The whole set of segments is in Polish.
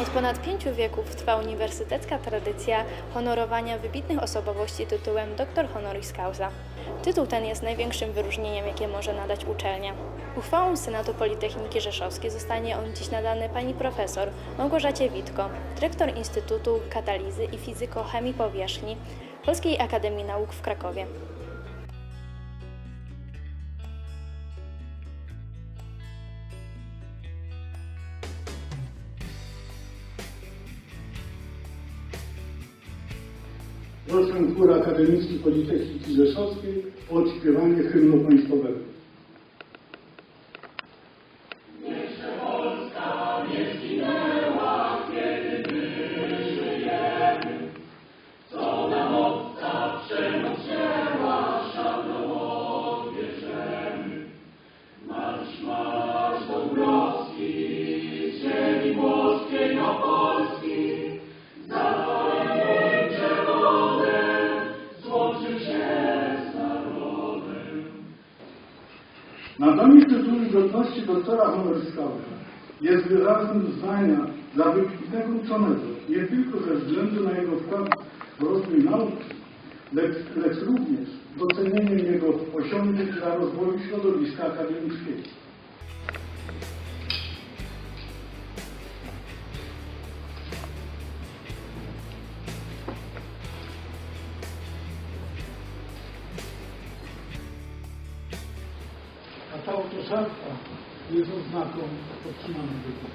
Od ponad pięciu wieków trwa uniwersytecka tradycja honorowania wybitnych osobowości tytułem doktor honoris causa. Tytuł ten jest największym wyróżnieniem, jakie może nadać uczelnia. Uchwałą Senatu Politechniki Rzeszowskiej zostanie on dziś nadany pani profesor Małgorzacie Witko, dyrektor Instytutu Katalizy i Fizyko-Chemii Powierzchni Polskiej Akademii Nauk w Krakowie. Proszę chór akademicki Politechniki Rzeszowskiej o odśpiewanie hymnu państwowego. Nadanie tytułu godności doktora honoris causa jest wyrazem uznania dla wybitnego uczonego nie tylko ze względu na jego wkład w rozwój nauki, lecz, lecz również docenieniem jego osiągnięć dla rozwoju środowiska akademickiego. Ta oto szarfa jest oznaką otrzymanej wyboru.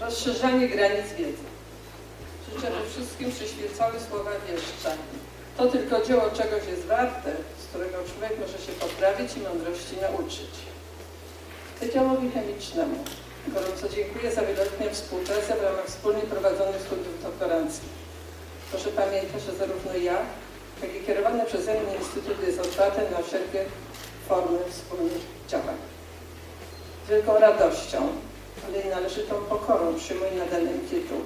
Rozszerzanie granic wiedzy. Życzę, wszystkim przyświecały słowa wieszcza. To tylko dzieło czegoś jest warte, z którego człowiek może się poprawić i mądrości nauczyć. Wydziałowi Chemicznemu gorąco dziękuję za wieloletnią współpracę w ramach wspólnie prowadzonych studiów doktoranckich. Proszę pamiętać, że zarówno ja, jak i kierowany przeze mnie Instytut jest otwarty na wszelkie formy wspólnych działań. Z wielką radością, ale i należytą pokorą przyjmuję nadany tytuł.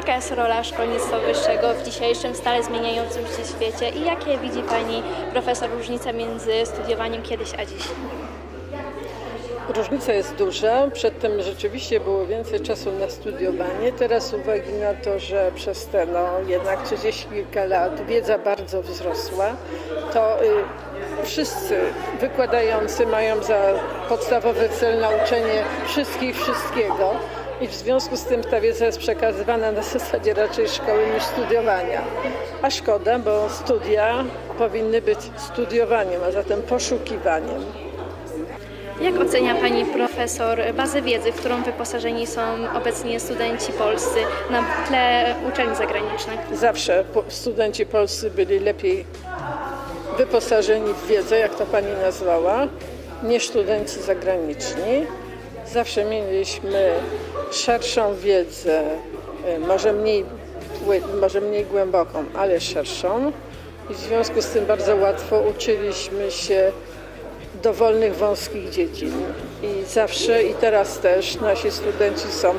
Jaka jest rola szkolnictwa wyższego w dzisiejszym stale zmieniającym się świecie i jakie widzi Pani profesor różnice między studiowaniem kiedyś a dziś? Różnica jest duża. Przedtem rzeczywiście było więcej czasu na studiowanie. Teraz uwagi na to, że przez te no, jednak 30 kilka lat wiedza bardzo wzrosła, to y, wszyscy wykładający mają za podstawowy cel nauczenie wszystkich wszystkiego. I w związku z tym ta wiedza jest przekazywana na zasadzie raczej szkoły niż studiowania. A szkoda, bo studia powinny być studiowaniem, a zatem poszukiwaniem. Jak ocenia Pani profesor bazę wiedzy, w którą wyposażeni są obecnie studenci polscy na tle uczelni zagranicznych? Zawsze studenci polscy byli lepiej wyposażeni w wiedzę, jak to pani nazwała, niż studenci zagraniczni. Zawsze mieliśmy szerszą wiedzę, y, może mniej, może mniej głęboką, ale szerszą. I w związku z tym bardzo łatwo uczyliśmy się dowolnych wąskich dziedzin. I zawsze i teraz też nasi studenci są,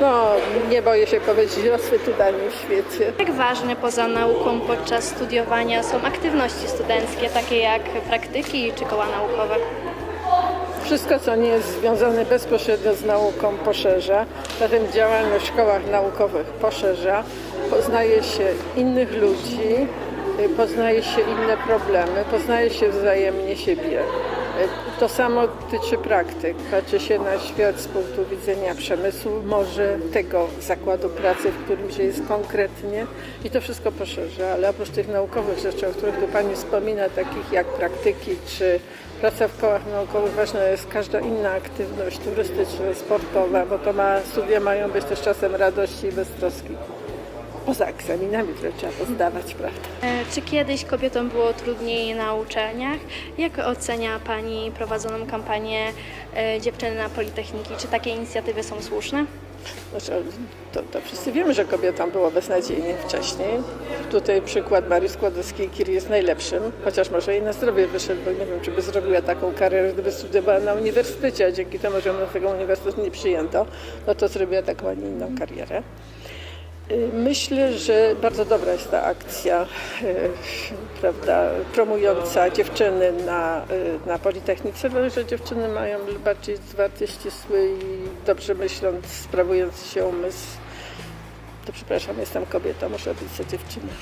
no nie boję się powiedzieć, rozchwytywani w świecie. Jak ważne poza nauką podczas studiowania są aktywności studenckie, takie jak praktyki czy koła naukowe? Wszystko, co nie jest związane bezpośrednio z nauką, poszerza. Zatem działalność w szkołach naukowych poszerza. Poznaje się innych ludzi, poznaje się inne problemy, poznaje się wzajemnie siebie. To samo tyczy praktyk. Patrzy się na świat z punktu widzenia przemysłu, może tego zakładu pracy, w którym się jest konkretnie i to wszystko poszerza. Ale oprócz tych naukowych rzeczy, o których tu Pani wspomina, takich jak praktyki czy praca w kołach naukowych, ważna jest każda inna aktywność turystyczna, sportowa, bo to ma, studia mają być też czasem radości i beztroski. Poza egzaminami, które trzeba pozdawać, prawda? E, Czy kiedyś kobietom było trudniej na uczelniach? Jak ocenia Pani prowadzoną kampanię e, Dziewczyny na Politechniki? Czy takie inicjatywy są słuszne? Znaczy, to, to wszyscy wiemy, że kobietom było beznadziejnie wcześniej. Tutaj przykład Marii Skłodowskiej-Curie jest najlepszym, chociaż może jej na zdrowie wyszedł, bo nie wiem, czy by zrobiła taką karierę, gdyby studiowała na uniwersytecie, a dzięki temu, że ją na tego uniwersytetu nie przyjęto, no to zrobiła taką, a nie inną karierę. Y, Myślę, że bardzo dobra jest ta akcja, y, prawda, promująca dziewczyny na, y, na Politechnice, dlatego że dziewczyny mają bardziej zwarty, ścisły i dobrze myśląc, sprawując się umysł. To przepraszam, jestem kobietą, muszę być za dziewczynę.